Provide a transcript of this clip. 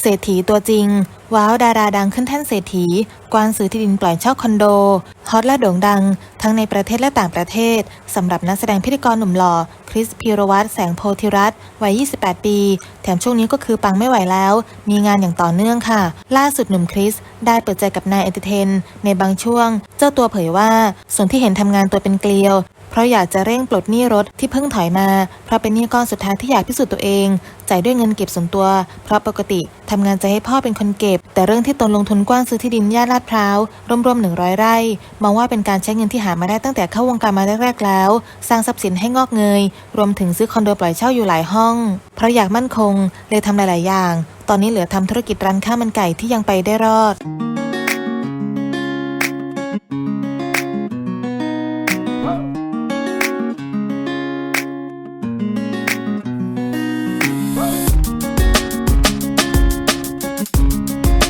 เศรษฐีตัวจริง ว้าวดาราดังขึ้นแท่นเศรษฐี กวานซื้อที่ดินปล่อยเช่าคอนโด ฮอตและโด่งดัง ทั้งในประเทศและต่างประเทศสำหรับนักแสดงพิธีกรหนุ่มหล่อ คริสพีรวัตรแสงโพธิรัตน์วัย 28 ปี แถมช่วงนี้ก็คือปังไม่ไหวแล้ว มีงานอย่างต่อเนื่องค่ะ ล่าสุดหนุ่มคริสได้เปิดใจกับนายเอนเตอร์เทน ในบางช่วง เจ้าตัวเผยว่าส่วนที่เห็นทำงานตัวเป็นเกลียว เพราะอยากจะเร่งปลดหนี้รถที่เพิ่งถอยมา เพราะเป็นหนี้ก้อนสุดท้ายที่อยากพิสูจน์ตัวเอง จ่ายด้วยเงินเก็บส่วนตัว เพราะปกติทำงานจะให้พ่อเป็นคนเก็บ แต่เรื่องที่ตนลงทุนกว้านซื้อที่ดินย่านลาดพร้าวรวมๆ100ไร่ มองว่าเป็นการใช้เงินที่หามาได้ตั้งแต่เข้าวงการมาแรกๆแล้ว สร้างทรัพย์สินให้งอกเงย รวมถึงซื้อคอนโดปล่อยเช่าอยู่หลายห้อง เพราะอยากมั่นคงเลยทำหลายๆอย่าง ตอนนี้เหลือทำธุรกิจร้านข้าวมันไก่ที่ยังไปได้รอด